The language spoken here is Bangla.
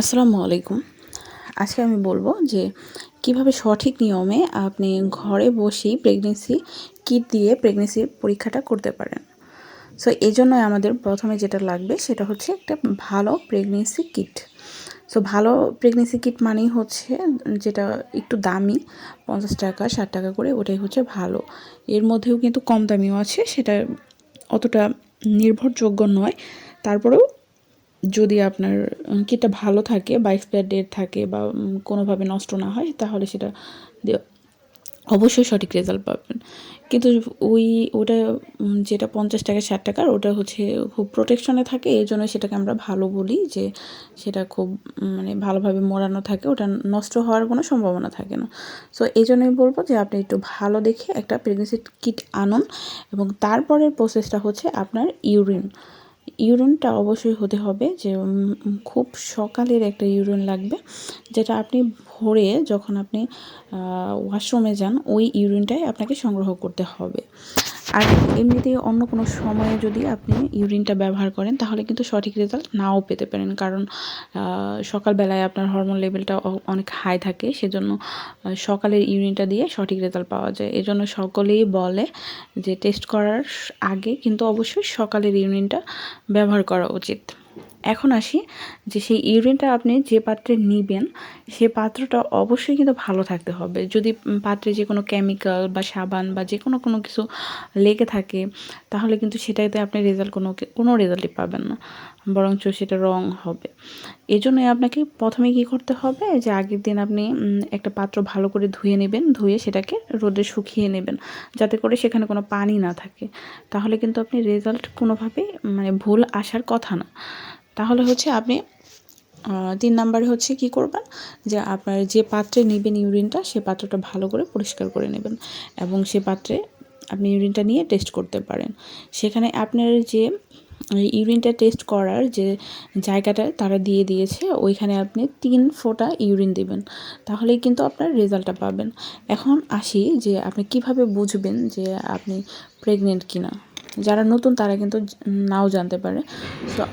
আসসালামু আলাইকুম। আজকে আমি বলব যে কীভাবে সঠিক নিয়মে আপনি ঘরে বসেই প্রেগনেন্সি কিট দিয়ে প্রেগনেন্সির পরীক্ষাটা করতে পারেন। সো এই জন্যই আমাদের প্রথমে যেটা লাগবে সেটা হচ্ছে একটা ভালো প্রেগনেন্সি কিট সো ভালো প্রেগনেন্সি কিট মানেই হচ্ছে যেটা একটু দামি, পঞ্চাশ টাকা, ষাট টাকা করে, ওটাই হচ্ছে ভালো। এর মধ্যেও কিন্তু কম দামিও আছে, সেটা অতটা নির্ভরযোগ্য নয়। তারপরেও যদি আপনার কিটটা ভালো থাকে বা এক্সপায়ার ডেট থাকে বা কোনোভাবে নষ্ট না হয়, তাহলে সেটা অবশ্যই সঠিক রেজাল্ট পাবেন। কিন্তু ওই, ওটা যেটা পঞ্চাশ টাকা, ষাট টাকার ওটা হচ্ছে খুব প্রোটেকশনে থাকে, এই জন্য সেটাকে আমরা ভালো বলি যে সেটা খুব মানে ভালোভাবে মোড়ানো থাকে, ওটা নষ্ট হওয়ার কোনো সম্ভাবনা থাকে না। সো এই জন্যই বলব যে আপনি একটু ভালো দেখে একটা প্রেগনেন্সি কিট আনুন এবং তারপরের প্রসেসটা হচ্ছে আপনার ইউরিন ইউরিনটা অবশ্যই হতে হবে যে খুব সকালের একটা ইউরিন লাগবে, যেটা আপনি ভোরে যখন আপনি ওয়াশরুমে যান, ওই ইউরিনটাই আপনাকে সংগ্রহ করতে হবে। আর এমনিতে অন্য কোনো সময়ে যদি আপনি ইউরিনটা ব্যবহার করেন, তাহলে কিন্তু সঠিক রেজাল্ট নাও পেতে পারেন। কারণ সকালবেলায় আপনার হরমোন লেভেলটা অনেক হাই থাকে, সেজন্য সকালের ইউরিনটা দিয়ে সঠিক রেজাল্ট পাওয়া যায়। এজন্য সকলেই বলে যে টেস্ট করার আগে কিন্তু অবশ্যই সকালের ইউরিনটা ব্যবহার করা উচিত। এখন আসি যে সেই ইউরিনটা আপনি যে পাত্রে নিবেন, সে পাত্রটা অবশ্যই কিন্তু ভালো থাকতে হবে। যদি পাত্রে যে কোনো কেমিক্যাল বা সাবান বা যে কোনো কোনো কিছু লেগে থাকে, তাহলে কিন্তু সেটাতে আপনি রেজাল্ট কোনো কোনো রেজাল্টই পাবেন না, বরঞ্চ সেটা রং হবে। এই জন্যই আপনাকে প্রথমে কি করতে হবে যে আগের দিন আপনি একটা পাত্র ভালো করে ধুয়ে নেবেন, ধুয়ে সেটাকে রোদে শুকিয়ে নেবেন, যাতে করে সেখানে কোনো পানি না থাকে। তাহলে কিন্তু আপনি রেজাল্ট কোনোভাবেই মানে ভুল আসার কথা না। তাহলে হচ্ছে আপনি তিন নাম্বারে হচ্ছে কি করবেন? যে আপনার যে পাত্রে নেবেন ইউরিনটা, সে পাত্রটা ভালো করে পরিষ্কার করে নেবেন এবং সে পাত্রে আপনি ইউরিনটা নিয়ে টেস্ট করতে পারেন। সেখানে আপনার যে ইউরিনটা টেস্ট করার যে জায়গাটা তারা দিয়ে দিয়েছে, ওইখানে আপনি তিন ফোঁটা ইউরিন দেবেন। তাহলেই কিন্তু আপনার রেজাল্টটা পাবেন। এখন আসি যে আপনি কীভাবে বুঝবেন যে আপনি প্রেগনেন্ট কিনা? যারা নতুন তারা কিন্তু নাও জানতে পারে। তো